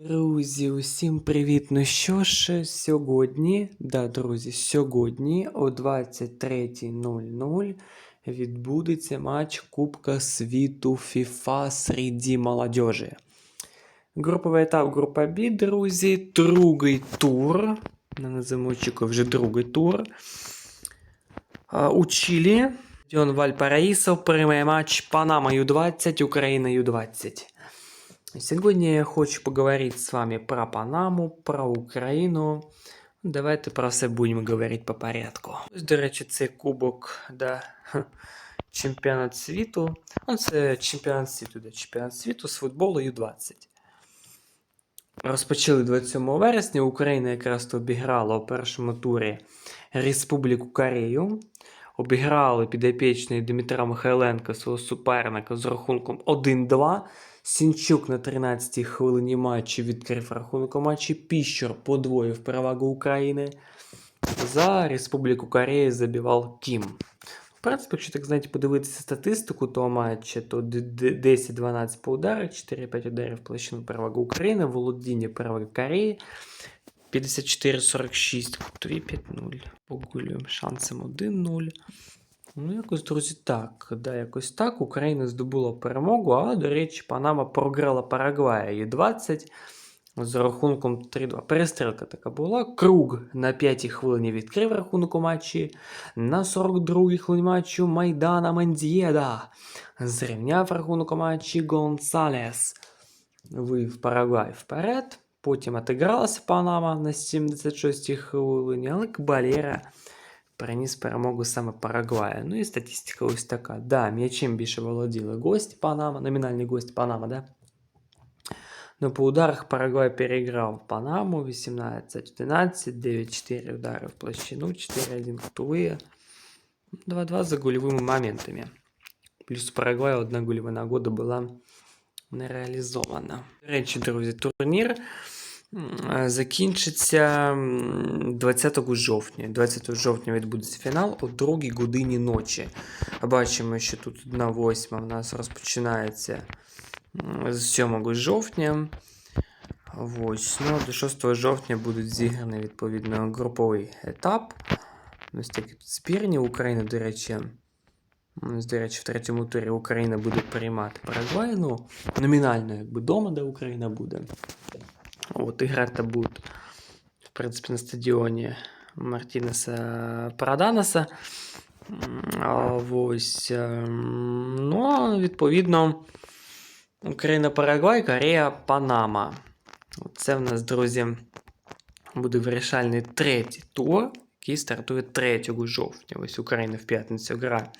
Друзі, усім привіт! Ну що ж, сьогодні, да, друзі, сьогодні о 23.00 відбудеться матч Кубка світу FIFA серед молодежі. Груповий етап група Б, друзі, другий тур. На називаємо вже другий тур. А, У Чилі. Діон Вальпараїсо приймає матч Панама Ю-20, Україна Ю-20. Сегодня я хочу поговорить с вами про Панаму, про Україну. Давайте про все будемо говорити по порядку. Ось, до речі, це кубок да, чемпіонат світу. Ну, це чемпіонат світу, да, чемпіонат світу з футболу Ю-20. Розпочали 27 вересня. Україна якраз обіграла у першому турі Республіку Корею. Обіграли підопічний Дмитра Михайленка свого суперника з рахунком 1-2. Сінчук на 13-й хвилині матчу відкрив рахунок у матчі. Піщур подвоїв перевагу України. За Республіку Корея забивав Кім. В принципі, якщо так знаєте, подивитися статистику того матча, то 10-12 по ударах, 4-5 ударів площину перевагу України, володіння переваги Кореї. 54-46, 3-5-0. Погулюємо шансом 1-0. Ну, якось, друзі, так. Да, якось так. Україна здобула перемогу, а, до речі, Панама програла Парагвая і 20 з рахунком 3-2. Перестрілка така була. Круг на 5-й хвилині відкрив рахунок у матчі. На 42-й хвилині матчу Майдана Мендієда зрівняв рахунок у матчі Гонсалес. Вивів Парагвай вперед. Потім отигралася Панама на 76-й хвилині, але Кбалєра переніс перемогу саме Парагвая. Ну і статистика ось така. Да, м'ячем більше володіли гості Панама, номінальні гості Панама, да? Но по ударах Парагвай переиграл Панаму 18-11, 9-4 удары в площину, 4-1 кутовые, 2-2 за голевыми моментами. Плюс у Парагвая одна гольова нагода була не реалізована. До речі, друзі, турнір Закінчиться 20 жовтня. 20 жовтня відбудеться фінал о 2 годині ночі. Бачимо, що тут 1-8 в нас розпочинається з 7 жовтня. Ось, ну, До 6 жовтня будуть зіграні відповідно груповий етап. Ось такі тут спірні. Україна, до речі, до речі, в третьому турі Україна буде приймати Парагвай. Ну, номінально, якби дома, де Україна буде. От играть-то будут, в принципі, на стадіоні Мартінеса Параданеса. Ось. Ну, відповідно, Україна, Парагвай, Корея, Панама. Це в нас, друзі, буде вирішальний третій тур, який стартує 3 жовтня. Ось Україна в п'ятницю грає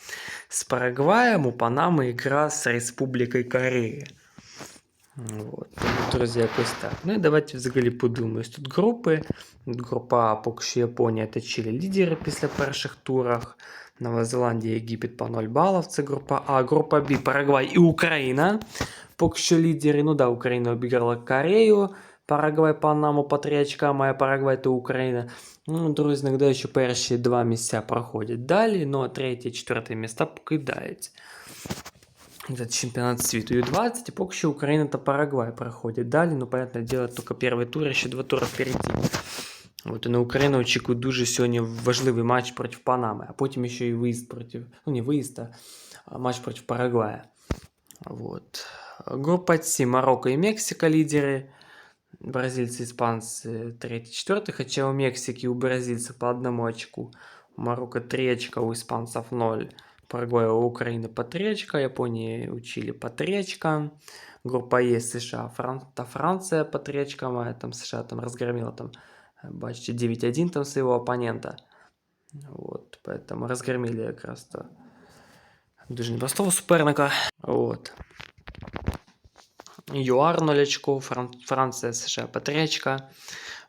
з Парагваєм, у Панами гра з Республікою Корея. От. Друзі, якось так. Ну і давайте взагалі подумаємо. Тут групи. Група поки що Японія та Чилі лідери після перших турах. Нова Зеландія, Єгипет по 0 балів. Це група А, група Б, Парагвай і Україна. Поки що лідери. Ну да, Україна обіграла Корею. Парагвай, Панаму по 3 очка, має Парагвай та Україна. Ну, друзі, іноді ще перші два місця проходять далі, ну а третє, четверте місця покидаються. Этот чемпионат світу Ю-20, и поки що Україна та Парагвай проходять далі. Ну, понятное дело, только перший тур, ще два тури впереді. От, і на Україну очікує дуже сьогодні важливий матч проти Панами, а потім ще і виїзд проти, ну не виїзд, а матч проти Парагвая. Вот. Группа С, Марокко и Мексика лидеры. Бразильцы, испанцы 3-4, хотя у Мексики и у бразильцев по одному очку. У Марокко 3 очка, у испанцев 0. Парагвай у Украины по 3 очка, Японии у Чили по 3 очка. Группа Е США, Фран... та Франция по 3 очкам, а там США там разгромила там, бачите, 9-1 там своего оппонента. Вот, поэтому разгромили как раз то дуже непростого суперника. Вот. ЮАР 0 очков, Фран... Франция, США по 3 очка.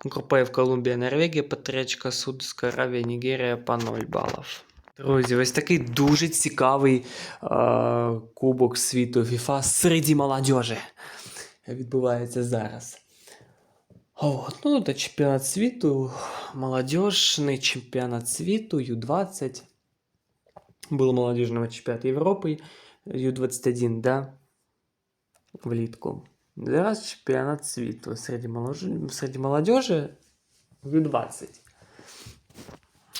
Группа Е в Колумбия, Норвегия по 3 очка, Судовская Аравия, Нигерия по 0 баллов. Друзі, ось такий дуже цікавий е, Кубок світу FIFA серед молодежі відбувається зараз. От, ну, це чемпіонат світу, молодежний чемпіонат світу, Ю-20. Был молодежного чемпіонат Європи, Ю-21, да, влітку. Зараз чемпіонат світу серед молодежі, серед молодежі U20.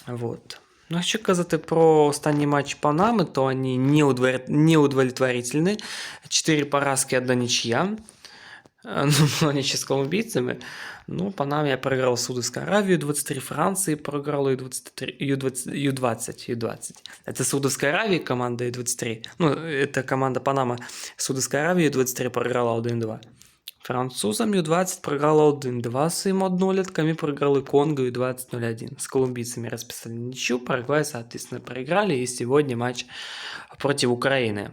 Вот. Ну, якщо казати про останній матч Панами, то вони не, удовер... не удовлетворительні. 4 поразки, 1 нічия. Ну, они ще з колумбійцями. Ну, Панамі проиграл Саудовскую Аравию 23, Франции проиграл U23, U20, U20, U20. Это Саудовская Аравия, команда U23. Ну, это команда Панама. Саудовская Аравия U23 проиграла 1-2. Французам U20 проиграла 1-2 своим однолетками, проиграли Конго U20 0-1. С колумбийцами расписали ничью, Парагвай, соответственно, проиграли. И сегодня матч против Украины.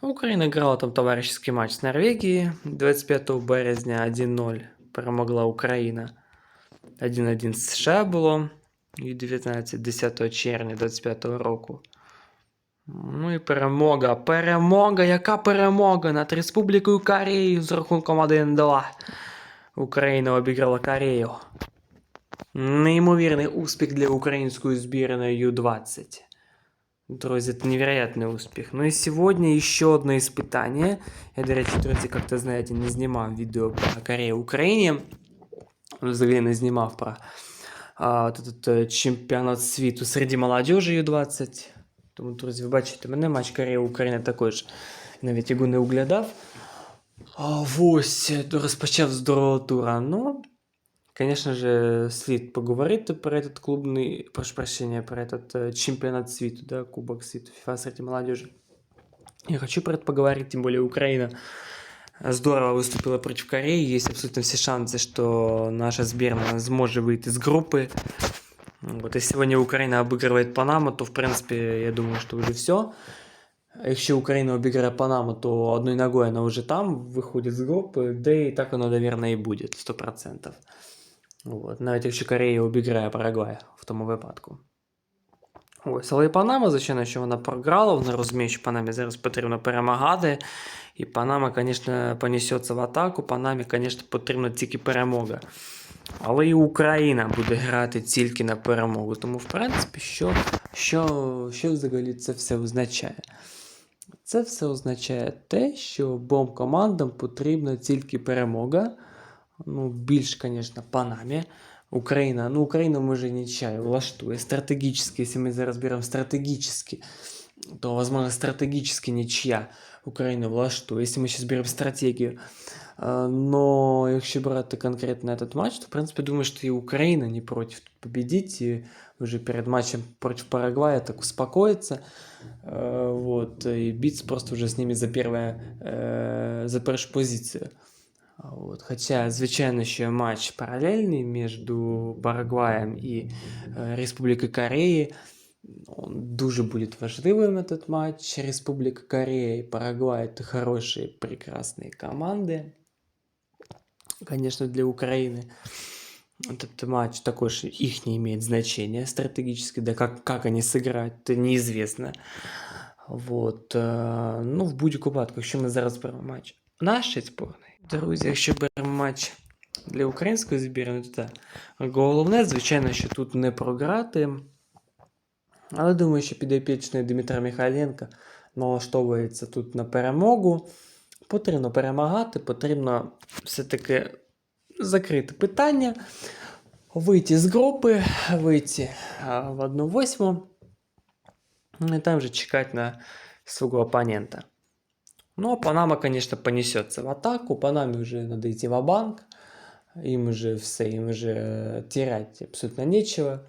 Україна грала там товаришський матч з Норвегії 25 березня 1-0 перемогла Україна. 1-1 з США було і 19 10 червня 25 року. Ну і перемога. Перемога! Яка перемога над Республікою Корею з рахунком 1-2. Україна обіграла Корею. Неймовірний успіх для української збірної Ю-20. Друзі, это невероятный успех. Ну и сегодня еще одно испытание. Я, до речі, друзі, как-то, знаете, не знімав відео про Корею Україні. Взагалі не знімав про а, от этот е, чемпіонат світу серед молодежі U20. Тому, друзі, ви бачите, мене матч Корея України також навіть його не углядав. А ось розпочав з другого тура. Ну, Конечно же, слід поговорити про этот клубный, прошу прощения, про этот э, чемпионат світу, да, Кубок світу FIFA среди молодежи. Я хочу про это поговорить, тем более Украина здорово выступила против Кореи. Есть абсолютно все шансы, что наша сборная сможет выйти из группы. Вот, если сегодня Украина обыгрывает Панаму, то, в принципе, я думаю, что уже все. Якщо Україна обіграє Панаму, то одной ногой она уже там выходит с группы, да и так оно, наверное, и будет, 100%. От. Навіть якщо Корея обіграє Парагвай в тому випадку. Ось, але і Панама, звичайно, що вона програла, вона розуміє, що Панамі зараз потрібно перемагати. І Панама, звісно, понесеться в атаку. Панамі, звісно, потрібна тільки перемога. Але і Україна буде грати тільки на перемогу. Тому, в принципі, що що, що взагалі це все означає? Це все означає те, що обом командам потрібна тільки перемога ну, більш, звісно, Панамі. Україна, ну, Україну може нічая влаштує. Стратегически, якщо ми зараз беремо стратегически, то, возможно, стратегически нічия Україну влаштує. Якщо ми зараз беремо стратегію. Но якщо брати конкретно этот матч, то, в принципе, думаю, что и Украина не против победить, и уже перед матчем против Парагвая так успокоиться, вот, и биться просто уже с ними за первое, за первую позицию. От. Хоча, звичайно, що матч паралельний між Парагваєм і э, Республікою Кореї. Он дуже будет важливым этот матч. Республика Корея и Парагвай это хорошие, прекрасные команды. Конечно, для Украины этот матч також их не имеет значения стратегически, да как, как они сыграют, это неизвестно. Вот. Э, ну, в будь-яку випадку, якщо ми зараз беремо матч нашої зборної, Друзі, якщо беремо матч для української збірної, то так. Головне, звичайно, що тут не програти. Але думаю, що підопічний Дмитра Михайленка налаштовується тут на перемогу. Потрібно перемагати, потрібно все-таки закрити питання, вийти з групи, вийти в 1-8 і там вже чекати на свого опонента. Ну, а Панама, конечно, понесется в атаку. Панаме уже надо идти в банк Им уже все, им уже терять абсолютно нечего.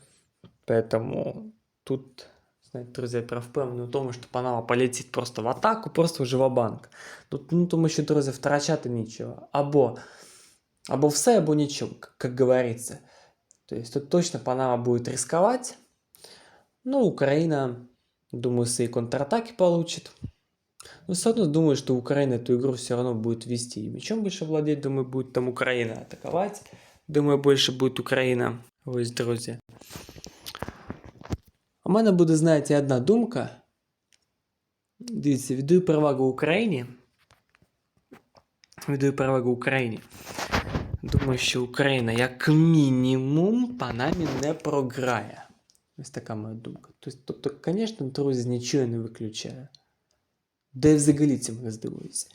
Поэтому тут, знаете, друзья, я впевнений в тому, що Панама полетить просто в атаку, просто вже в банк Тут, ну, тому що, друзі, втрачати нічого. Або, або все, або ничего, как говорится. То есть тут точно Панама будет рисковать. Ну, Украина, думаю, свои контратаки получит. Но все равно думаю, что Украина эту игру все равно будет вести. И мячом больше владеть, думаю, будет там Украина атаковать. Думаю, больше будет Україна. Ось, друзі. У мене буде, знаєте, одна думка. Дивіться, віддаю перевагу Україні. Віддаю перевагу Україні. Думаю, що Україна, як мінімум, по намі не програє. Ось така моя думка. Тобто, звісно, друзі, нічого не виключаю. Де взагалі це мене здивується.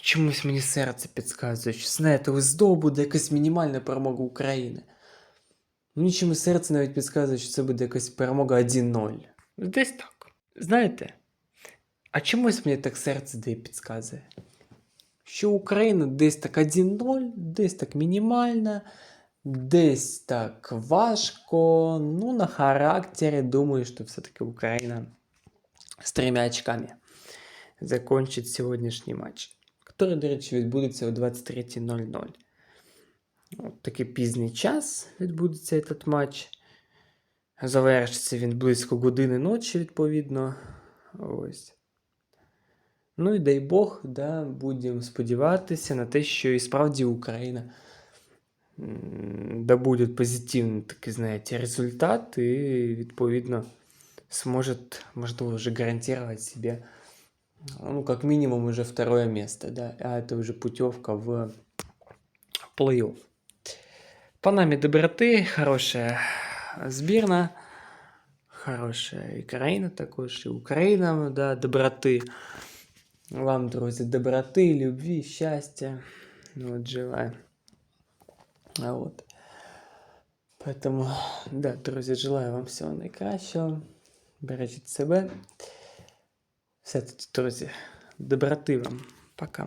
Чомусь мені серце підказує, що знаєте, ось знову буде якась мінімальна перемога України. Мені чомусь серце навіть підказує, що це буде якась перемога 1-0. Десь так. Знаєте? А чомусь мені так серце дає підказує. Що Україна десь так 1-0, десь так мінімальна, десь так важко. Ну, на характері думаю, що все-таки Україна з трьома очками закончить сьогоднішній матч, який, до речі, відбудеться о 23.00. От такий пізній час відбудеться цей матч. Завершиться він близько години ночі, відповідно. Ось. Ну і дай Бог, да, будемо сподіватися на те, що і справді Україна м, добуде позитивний такий, знаєте, результат і, відповідно, сможет, можливо, вже гарантувати себе, ну, как минимум, уже второе место, да, а это уже путевка в плей-офф. По нами доброты, хорошая збірна, хорошая і країна також, і Україна, да, доброти. Вам, друзі, доброти, любві, щастя. Ну, от желаю. А от. Поэтому, да, друзі, желаю вам всього найкращого. Бережіть себе. Все тоді, друзі, доброти вам. Пока.